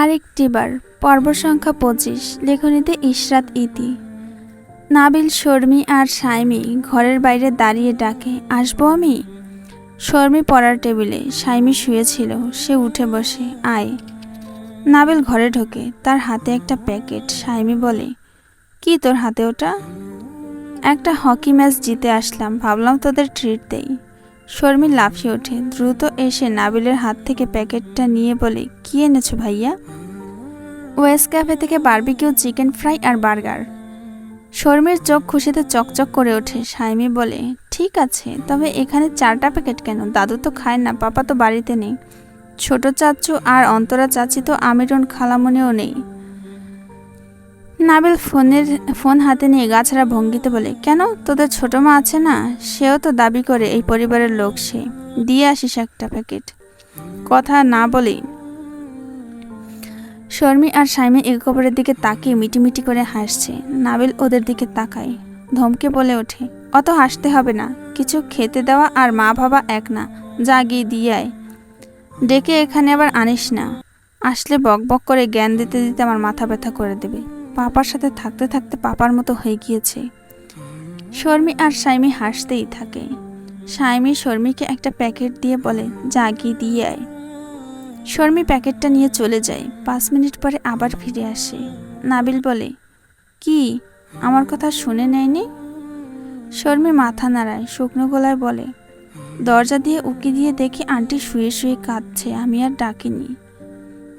আরেকটিবার পর্ব সংখ্যা পঁচিশ, লেখনীতে ইশরাত ইতি। নাবিল, শর্মি আর সাইমি ঘরের বাইরে দাঁড়িয়ে ডাকে, আসব আমি? শর্মি পড়ার টেবিলে, সাইমি শুয়েছিল, সে উঠে বসে, আয়। নাবিল ঘরে ঢোকে, তার হাতে একটা প্যাকেট, সাইমি বলে, কি তোর হাতে ওটা? একটা হকি ম্যাচ জিতে আসলাম, ভাবলাম তোদের ট্রিট দেই। শর্মি লাফিয়ে ওঠে। দ্রুত এসে নাবিলের হাত থেকে প্যাকেটটা নিয়ে বলে, কি এনেছো ভাইয়া? ওয়েস্ট ক্যাফে থেকে বারবিকিউ চিকেন ফ্রাই আর বার্গার। শর্মির চোখ খুশিতে চকচক করে ওঠে। সাইমি বলে, ঠিক আছে, তবে এখানে চারটা প্যাকেট কেন? দাদু তো খায় না, পাপা তো বাড়িতে নেই। ছোট চাচু আর অন্তরা চাচি তো আমিরন খালামনেও নেই। নাবিল ফোনের, ফোন হাতে নিয়ে গাছড়া ভঙ্গিতে বলে, কেন? তোদের ছোট মা আছে না? সেও তো দাবি করে এই পরিবারের লোক সে। দিয়ে আসিস একটা প্যাকেট। কথা না বলেই শর্মি আর সাইমি একে অপরের দিকে তাকিয়ে মিটিমিটি করে হাসছে। নাবিল ওদের দিকে তাকায়, ধমকে বলে ওঠে, অত হাসতে হবে না। কিছু খেতে দেওয়া আর মা বাবা এক না। যা গিয়ে দিয়ে আয়। ডেকে এখানে আবার আনিস না। আসলে বক বক করে জ্ঞান দিতে দিতে আমার মাথা ব্যথা করে দেবে। পাপার সাথে থাকতে থাকতে পাপার মতো হয়ে গিয়েছে। শর্মি আর সাইমি হাসতেই থাকে। সাইমি শর্মিকে একটা প্যাকেট দিয়ে বলে যা গিয়ে দিয়ে আয়। শর্মি প্যাকেটটা নিয়ে চলে যায়। পাঁচ মিনিট পরে আবার ফিরে আসে। নাবিল বলে, কি? আমার কথা শুনে নেয়নি? শর্মি মাথা নাড়ায়, শুকনো গলায় বলে, দরজা দিয়ে উকি দিয়ে দেখি আন্টি শুয়ে শুয়ে কাঁদছে, আমি আর ডাকিনি।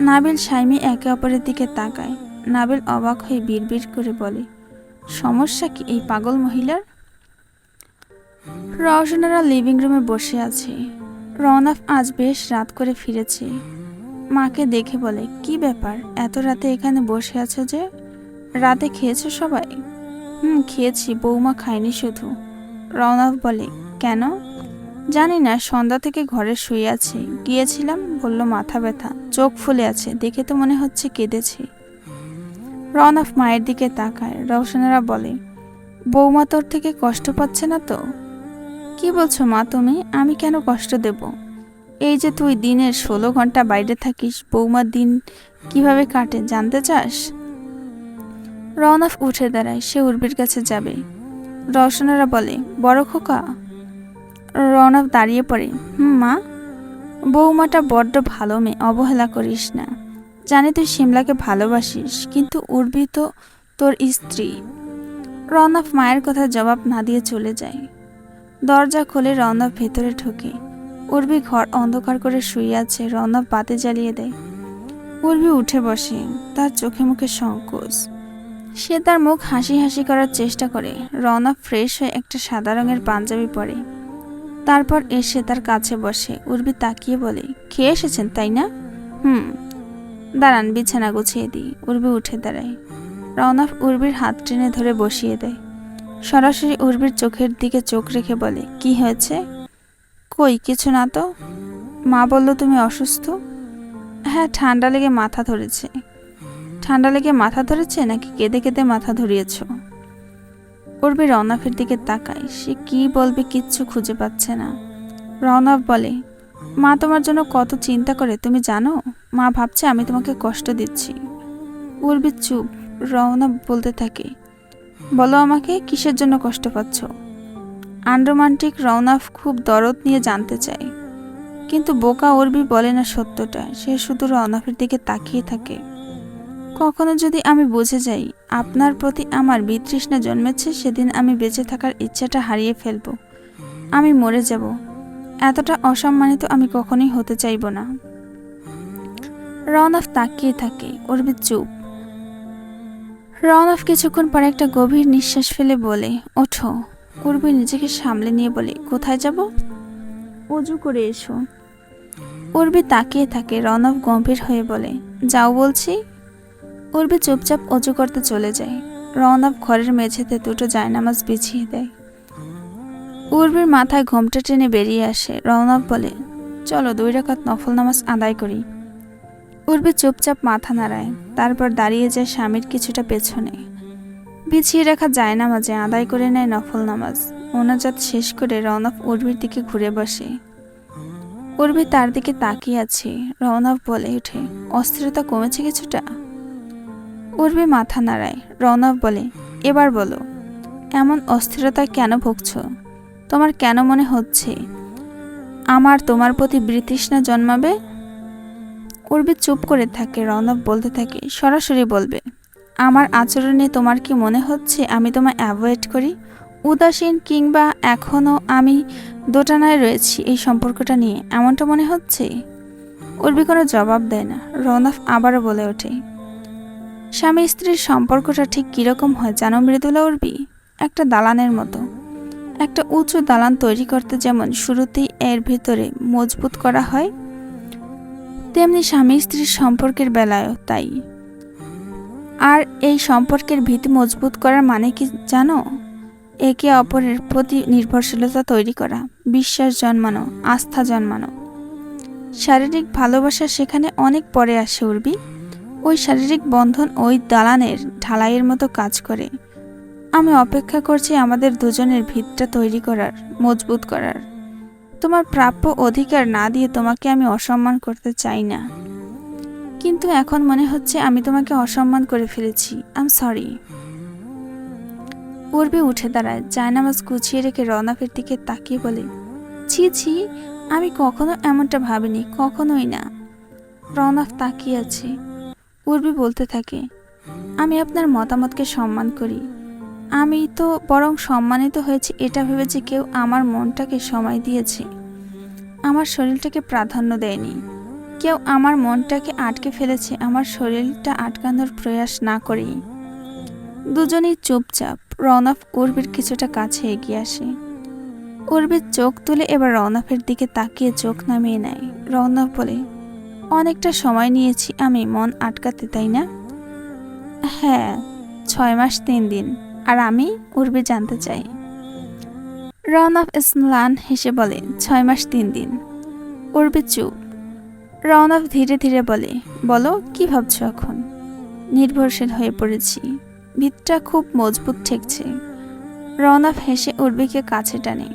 নাবিল সাইমি একে অপরের দিকে তাকায়। নাবিল অবাক হয়ে বিড়বিড় করে বলে, সমস্যা কি এই পাগল মহিলার? রওশনারা লিভিং রুমে বসে আছে। রওনাফ আজ বেশ রাত করে ফিরেছে। মাকে দেখে বলে, কি ব্যাপার? এত রাতে এখানে বসে আছো যে? রাতে খেয়েছো সবাই? হুম, খেয়েছি, বৌমা খায়নি শুধু। রওনাফ বলে, কেন? জানি না, সন্ধ্যা থেকে ঘরে শুয়ে আছে। গিয়েছিলাম, বলল মাথা ব্যথা, চোখ ফুলে আছে, দেখে তো মনে হচ্ছে কেঁদেছে। রওনাফ মায়ের দিকে তাকায়। রওশনারা বলে, বৌমা তোর থেকে কষ্ট পাচ্ছে না তো? কি বলছো মা তুমি? আমি কেন কষ্ট দেব? এই যে তুই দিনের ষোলো ঘণ্টা বাইরে থাকিস বৌমার দিন কীভাবে কাটে, জানতে চাস? রওনাফ উঠে দাঁড়ায়, সে উর্বির কাছে যাবে। রওশনারা বলে, বড় খোকা? রওনাফ দাঁড়িয়ে পড়ে, হুম মা, বৌমাটা বড্ড ভালো মেয়ে, অবহেলা করিস না। জানি তুই সিমলাকে ভালোবাসিস, কিন্তু উর্বি তো তোর স্ত্রী। রওনাফ মায়ের কথা জবাব না দিয়ে চলে যায়। দরজা খুলে রওনাফ ভেতরে ঢোকে। উর্বি ঘর অন্ধকার করে শুয়ে আছে রওনাফ বাতি জ্বালিয়ে দেয়। উর্বি উঠে বসে, তার চোখে মুখে সংকোচ। সে তার মুখ হাসি হাসি করার চেষ্টা করে। রওনা ফ্রেশ হয়ে একটা সাদা রঙের পাঞ্জাবি পরে। তারপর এসে তার কাছে বসে। উর্বি তাকিয়ে বলে, খেয়ে এসেছেন, তাই না? হুম। দাঁড়ান, বিছানা গুছিয়ে দিই। উর্বি উঠে দাঁড়ায়। রওনাফ উর্বির হাত টেনে ধরে বসিয়ে দেয়। সরাসরি উর্বির চোখের দিকে চোখ রেখে বলে, কি হয়েছে? কই, কিছু না তো। মা বলল তুমি অসুস্থ? হ্যাঁ ঠান্ডা লেগে মাথা ধরেছে। ঠান্ডা লেগে মাথা ধরেছে নাকি কেঁদে কেঁদে মাথা ধরিয়েছ? উর্বি রওনাফের দিকে তাকায়। সে কি বলবে কিচ্ছু খুঁজে পাচ্ছে না। রওনাফ বলে, মা তোমার জন্য কত চিন্তা করে, তুমি জানো? মা ভাবছে আমি তোমাকে কষ্ট দিচ্ছি। উর্বি চুপ, রওনা বলতে থাকে। বলো আমাকে, কিসের জন্য কষ্ট পাচ্ছ? আনরোমান্টিক রওনাফ খুব দরদ নিয়ে জানতে চায়। কিন্তু বোকা উর্বি বলে না সত্যটা, সে শুধু রওনাফের দিকে তাকিয়ে থাকে। কখনো যদি আমি বুঝে যাই, আপনার প্রতি আমার বিতৃষ্ণা জন্মেছে, সেদিন আমি বেঁচে থাকার ইচ্ছাটা হারিয়ে ফেলব। আমি মরে যাব। এতটা অসম্মানিত আমি কখনোই হতে চাইব না। রওনাফ তাকিয়ে থাকে উর্বি চুপ। রওনাফ কিছুক্ষণ পরে একটা গভীর নিঃশ্বাস ফেলে বলে, ওঠো। উর্বি নিজেকে সামলে নিয়ে বলে, কোথায় যাব? অজু করে এসো। উর্বি তাকিয়ে থাকে রওনাফ গম্ভীর হয়ে বলে, যাও বলছি। উর্বি চুপচাপ অজু করতে চলে যায়। রওনাফ ঘরের মেঝেতে দুটো জায়নামাজ বিছিয়ে দেয়। উর্বির মাথায় ঘোমটা টেনে বেরিয়ে আসে। রওনাফ বলে, চলো দুই রাকাত নফল নামাজ আদায় করি। উর্বি চুপচাপ মাথা নাড়ায়, তারপর দাঁড়িয়ে যায় স্বামীর কিছুটা পেছনে। বিছিয়ে রাখা জায়নামাজে আদায় করে নেয় নফল নামাজ। মোনাজাত শেষ করে রওনাফ উর্বির দিকে ঘুরে বসে। উর্বি তার দিকে তাকিয়ে আছে রওনক বলে ওঠে, অস্থিরতা কমেছে কিছুটা? উর্বি মাথা নাড়ায় রওনক বলে, এবার বলো, এমন অস্থিরতায় কেন ভুগছ? তোমার কেন মনে হচ্ছে? আমার তোমার প্রতি বৃতৃষ্ণা জন্মাবে? উর্বি চুপ করে থাকে, রৌনক বলতে থাকে, সরাসরি বলবে, আমার আচরণে তোমার কি মনে হচ্ছে আমি তোমায় অ্যাভয়েড করি? উদাসীন কিংবা এখনও আমি দোটানায় রয়েছি এই সম্পর্কটা নিয়ে, এমনটা মনে হচ্ছে? উর্বি কোনো জবাব দেয় না, রৌনক আবারও বলে ওঠে, স্বামী স্ত্রীর সম্পর্কটা ঠিক কীরকম হয় জানো মৃদুলা উর্বি? একটা দালানের মতো, একটা উঁচু দালান তৈরি করতে যেমন শুরুতেই এর ভেতরে মজবুত করা হয় তেমনি স্বামী স্ত্রীর সম্পর্কের বেলায়ও তাই। আর এই সম্পর্কের ভিত্তি মজবুত করার মানে কি জানো? একে অপরের প্রতি নির্ভরশীলতা তৈরি করা, বিশ্বাস জন্মানো, আস্থা জন্মানো। শারীরিক ভালোবাসা সেখানে অনেক পরে আসে, উর্বি। ওই শারীরিক বন্ধন ওই দালানের ঢালাইয়ের মতো কাজ করে। আমি অপেক্ষা করছি আমাদের দুজনের ভিতটা তৈরি করার, মজবুত করার। তোমার প্রাপ্য অধিকার না দিয়ে তোমাকে আমি অসম্মান করতে চাই না। কিন্তু এখন মনে হচ্ছে আমি তোমাকে অসম্মান করে ফেলেছি। আম সরি উর্বি উঠে দাঁড়ায়, জায়নামাজ গুছিয়ে রেখে রনাফের দিকে তাকিয়ে বলে, ছি ছি, আমি কখনো এমনটা ভাবিনি, কখনোই না। রনাফ তাকিয়ে আছে। উর্বি বলতে থাকে, আমি আপনার মতামতকে সম্মান করি আমি তো বরং সম্মানিত হয়েছি, এটা ভেবে যে কেউ আমার মনটাকে সময় দিয়েছে। আমার শরীরটাকে প্রাধান্য দেয়নি। কেউ আমার মনটাকে আটকে ফেলেছে, আমার শরীরটা আটকানোর প্রয়াস না করেই। দুজনেই চুপচাপ রনফ উর্বির কিছুটা কাছে এগিয়ে আসে। উর্বির চোখ তুলে এবার রনফের দিকে তাকিয়ে চোখ নামিয়ে নেয়। রনফ বলে, অনেকটা সময় নিয়েছি, আমি মন আটকাতে, তাই না? হ্যাঁ ছয় মাস তিন দিন। আর আমি উর্বি জানতে চাই। রন অফ ইসলান হেসে বলে, ছয় মাস, তিন দিন। উর্বি চুপ। রন অফ ধীরে ধীরে বলে, বলো, কি ভাবছ এখন? নির্ভরশীল হয়ে পড়েছি। ভিতটা খুব মজবুত ঠেকছে। রনফ হেসে উর্বিকে কাছে টানে।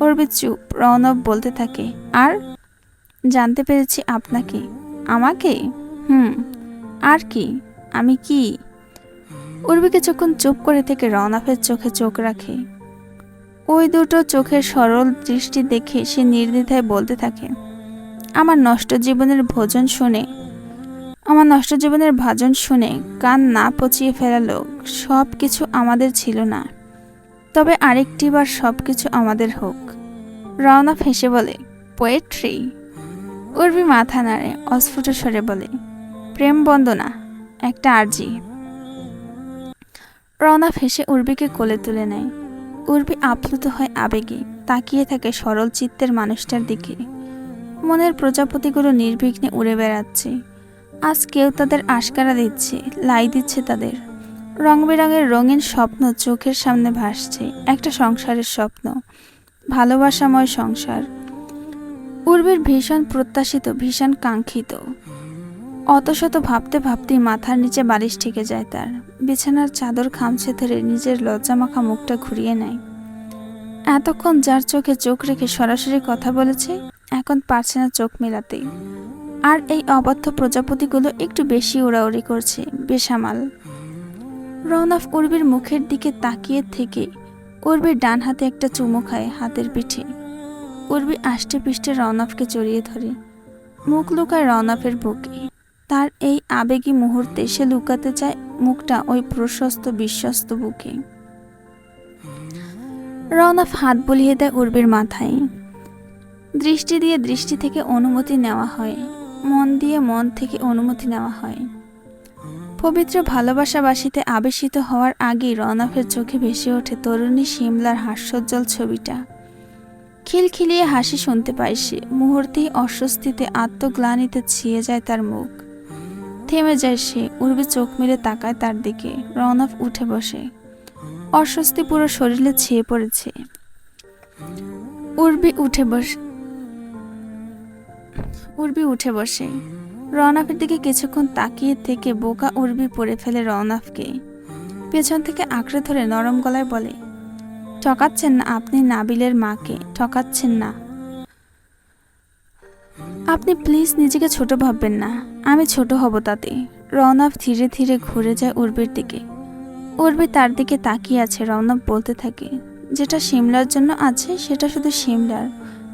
উর্বি চুপ। রনফ বলতে থাকে, আর? জানতে পেরেছি আপনাকে। আমাকে? হুম। আর কি? আমি কি? উর্বি কিছুক্ষণ চুপ করে থেকে রনাফের চোখে চোখ রাখে, ওই দুটো চোখের সরল দৃষ্টি দেখে সে নির্দ্বিধায় বলতে থাকে, আমার নষ্ট জীবনের ভোজন শুনে, আমার নষ্ট জীবনের ভাজন শুনে কান না পচিয়ে ফেলা লোক সব কিছু আমাদের ছিল না। তবে আরেকটি বার সব কিছু আমাদের হোক। রওনা ফেসে বলে, পোয়েট্রি? উর্বি মাথা নাড়ে, অস্ফুট স্বরে বলে, প্রেম বন্দনা, একটা আর্জি। রওনা ফেসে উর্বিকে কোলে তুলে নেয়। উর্বি আপ্লুত হয় আবেগে তাকিয়ে থাকে সরল চিত্তের মানুষটার দিকে। মনের প্রজাপতিগুলো নির্বিঘ্নে উড়ে বেড়াচ্ছে। আজ কেউ তাদের আশকারা দিচ্ছে, লাই দিচ্ছে তাদের। রং বেরঙের রঙিন স্বপ্ন চোখের সামনে ভাসছে, একটা সংসারের স্বপ্ন, ভালোবাসাময় সংসার। উর্বির ভীষণ প্রত্যাশিত, ভীষণ কাঙ্ক্ষিত। অত শত ভাবতে ভাবতেই মাথার নিচে বালিশ ঠেকে যায় তার। বিছানার চাদর খামছে ধরে নিজের লজ্জামাখা মুখটা ঘুরিয়ে নেয়। এতক্ষণ যার চোখে চোখ রেখে সরাসরি কথা বলেছে, এখন পারছে না চোখ মেলাতে আর এই অবাধ্য প্রজাপতিগুলো একটু বেশি উড়াউড়ি করছে, বেসামাল। রৌনফ উর্বির মুখের দিকে তাকিয়ে থেকে উর্বির ডান হাতে একটা চুমো খায় হাতের পিঠে। উর্বি আষ্টে পিষ্টে রৌনফকে জড়িয়ে ধরে। মুখ লুকায় রৌনফের বুকে। তার এই আবেগী মুহূর্তে সে লুকাতে চায় মুখটা ওই প্রশস্ত, বিশ্বস্ত বুকে। রওনাফ হাত বলিয়ে দেয় উর্বির মাথায়। দৃষ্টি দিয়ে দৃষ্টি থেকে অনুমতি নেওয়া হয়। মন দিয়ে মন থেকে অনুমতি নেওয়া হয়। পবিত্র ভালোবাসাবাসীতে আবেশিত হওয়ার আগেই রওনাফের চোখে ভেসে ওঠে তরুণী শিমলার হাস্যোজ্জ্বল ছবিটা। খিলখিলিয়ে হাসি শুনতে পায় সে। মুহূর্তেই অস্বস্তিতে, আত্মগ্লানিতে ছিয়ে যায় তার মুখ। থেমে যায় সে, উর্বি চোখ মেলে তাকায় তার দিকে, রওনফ উঠে বসে। অস্বস্তি পুরো শরীরে ছেয়ে পড়েছে। উর্বি উঠে বসে, উর্বি উঠে বসে। রওনাফের দিকে কিছুক্ষণ তাকিয়ে থেকে বোকা উর্বি পড়ে ফেলে রওনাফকে। পেছন থেকে আঁকড়ে ধরে নরম গলায় বলে, ঠকাচ্ছেন না আপনি নাবিলের মাকে, ঠকাচ্ছেন না। আপনি প্লিজ নিজেকে ছোট ভাববেন না। আমি ছোট হব তাতে। রৌনক ধীরে ধীরে ঘুরে যায় উর্বির দিকে। উর্বি তার দিকে তাকিয়ে আছে রৌনক বলতে থাকে, যেটা সিমলার জন্য আছে, সেটা শুধু সিমলার।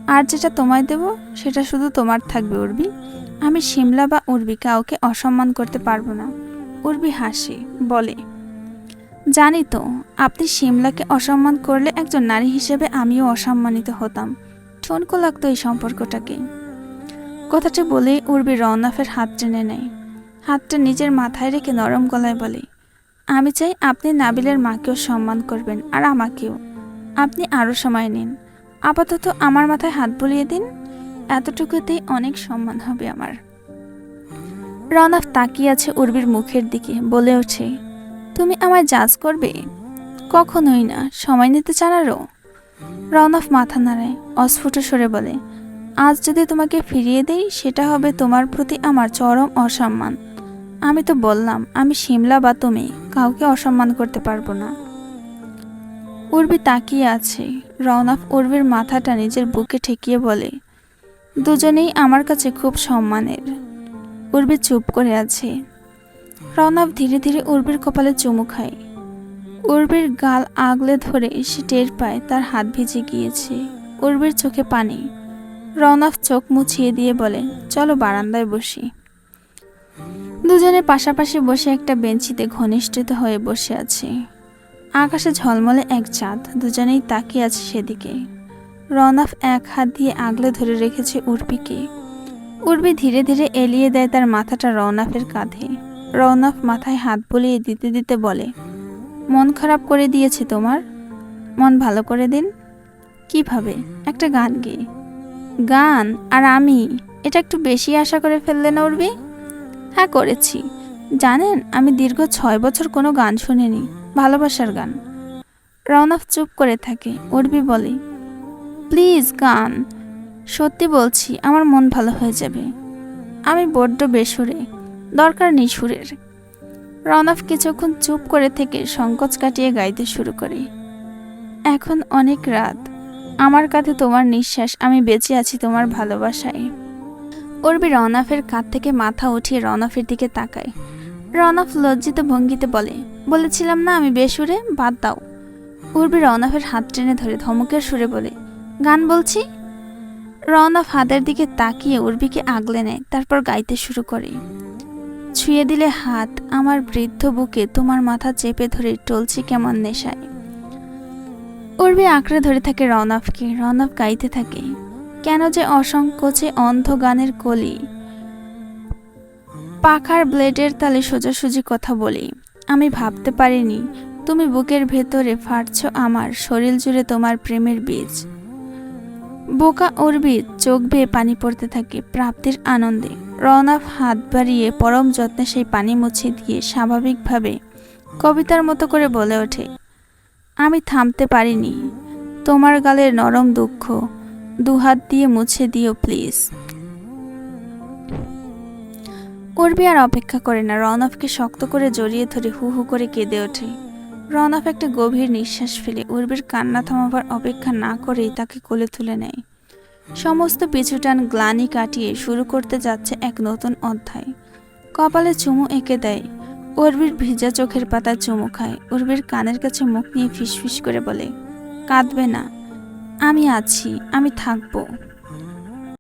আর যেটা তোমায় দেব, সেটা শুধু তোমার থাকবে, উর্বি। আমি সিমলা বা উর্বি কাউকে অসম্মান করতে পারব না। উর্বি হাসে, বলে, জানি তো, আপনি সিমলাকে অসম্মান করলে একজন নারী হিসেবে আমিও অসম্মানিত হতাম। ঠনকো লাগতো এই সম্পর্কটাকে। কথাটি বলে উর্বি রওনাফের হাত টেনে নেয়। হাতটা নিজের মাথায় রেখে নরম গলায় বলে, আমি চাই আপনি নাবিলের মাকেও সম্মান করবেন আর আমাকেও। আপনি আরও সময় নিন। আপাতত আমার মাথায় হাত বুলিয়ে দিন। এতটুকুতেই অনেক সম্মান হবে আমার। রওনাফ তাকিয়ে আছে উর্বির মুখের দিকে, বলে ওঠে, তুমি আমায় জাজ করবে? কখনোই না। সময় নিতে চান আরও রওনাফ মাথা নাড়ায়, অস্ফুট সরে বলে আজ যদি তোমাকে ফিরিয়ে দেই, সেটা হবে তোমার প্রতি আমার চরম অসম্মান। আমি তো বললাম, আমি শিমলা বা তুমি, কাউকে অসম্মান করতে পারব না। উর্বি তাকিয়ে আছে। রওনাফ উর্বির মাথাটা নিজের বুকে ঠেকিয়ে বলে, দুজনেই আমার কাছে খুব সম্মানের। উর্বি চুপ করে আছে। রওনাফ ধীরে ধীরে উর্বির কপালে চুমু খায়। উর্বির গাল আগলে ধরে সে টের পায়, তার হাত ভিজে গিয়েছে। উর্বির চোখে পানি। রওনাফ চোখ মুছিয়ে দিয়ে বলে, চলো বারান্দায় বসি। দুজনে পাশাপাশি বসে একটা বেঞ্চিতে ঘনিষ্ঠিত হয়ে বসে আছে। আকাশে ঝলমলে এক চাঁদ, দুজনেই তাকিয়ে আছে সেদিকে। রওনাফ এক হাত দিয়ে আগলে ধরে রেখেছে উর্বিকে। উর্বি ধীরে ধীরে এলিয়ে দেয় তার মাথাটা রওনাফের কাঁধে। রওনাফ মাথায় হাত বুলিয়ে দিতে দিতে বলে, মন খারাপ করে দিয়েছে তোমার? মন ভালো করে দিন? কীভাবে? একটা গান গেয়ে। গান আর আমি, এটা একটু বেশি আশা করে ফেললে না উর্বি? হ্যাঁ করেছি। জানেন, আমি দীর্ঘ ছয় বছর কোনো গান শুনিনি, ভালোবাসার গান। রওনাফ চুপ করে থাকে, উর্বি বলে, প্লিজ, গান। সত্যি বলছি, আমার মন ভালো হয়ে যাবে। আমি বড্ড বেসুরে, দরকার নেই সুরের। রওনাফ কিছুক্ষণ চুপ করে থেকে সংকোচ কাটিয়ে গাইতে শুরু করে। এখন অনেক রাত। আমার কাঁধে তোমার নিঃশ্বাস, আমি বেঁচে আছি তোমার ভালোবাসায়। উর্বি রওনাফের কাঁধ থেকে মাথা উঠিয়ে রওনাফের দিকে তাকায়। রওনাফ লজ্জিত ভঙ্গিতে বলে, বলেছিলাম না আমি বেসুরে? বাদ দাও। উর্বি রওনাফের হাত টেনে ধরে ধমকের সুরে বলে, গান বলছি? রওনাফ হাতের দিকে তাকিয়ে উর্বিকে আগলে নেয়, তারপর গাইতে শুরু করে। ছুঁয়ে দিলে হাত, আমার বৃদ্ধ বুকে তোমার মাথা চেপে ধরে টলছি কেমন নেশায়। উর্বি আঁকড়ে ধরে থাকে রওনাফকে রওনাফ গাইতে থাকে। কেন যে অসংকোচে অন্ধ গানের কলি। পাখার ব্লেডের তালে সোজাসুজি কথা বলি। আমি ভাবতে পারিনি, তুমি বুকের ভেতরে ফাটছ আমার, শরীর জুড়ে তোমার প্রেমের বীজ। বোকা উর্বি চোখ বেয়ে পানি পড়তে থাকে প্রাপ্তির আনন্দে। রওনাফ হাত বাড়িয়ে পরম যত্নে সেই পানি মুছে দিয়ে স্বাভাবিকভাবে কবিতার মতো করে বলে ওঠে আমি থামতে পারিনি। তোমার গালের নরম দুঃখ। দুহাত দিয়ে মুছে দিও, প্লিজ। উর্বি আর অপেক্ষা করে না। রনফকে শক্ত করে জড়িয়ে ধরে হু হু করে কেঁদে ওঠে। রনফ একটা গভীর নিঃশ্বাস ফেলে উর্বির কান্না থামাবার অপেক্ষা না করেই তাকে কোলে তুলে নেয়। সমস্ত পিছুটান গ্লানি কাটিয়ে শুরু করতে যাচ্ছে এক নতুন অধ্যায়। কপালে চুমু এঁকে দেয়। উর্বির ভিজা চোখের পাতা চুমু খায়। উর্বির কানের কাছে মুখ নিয়ে ফিসফিস করে বলে, কাঁদবে না। আমি আছি, আমি থাকব।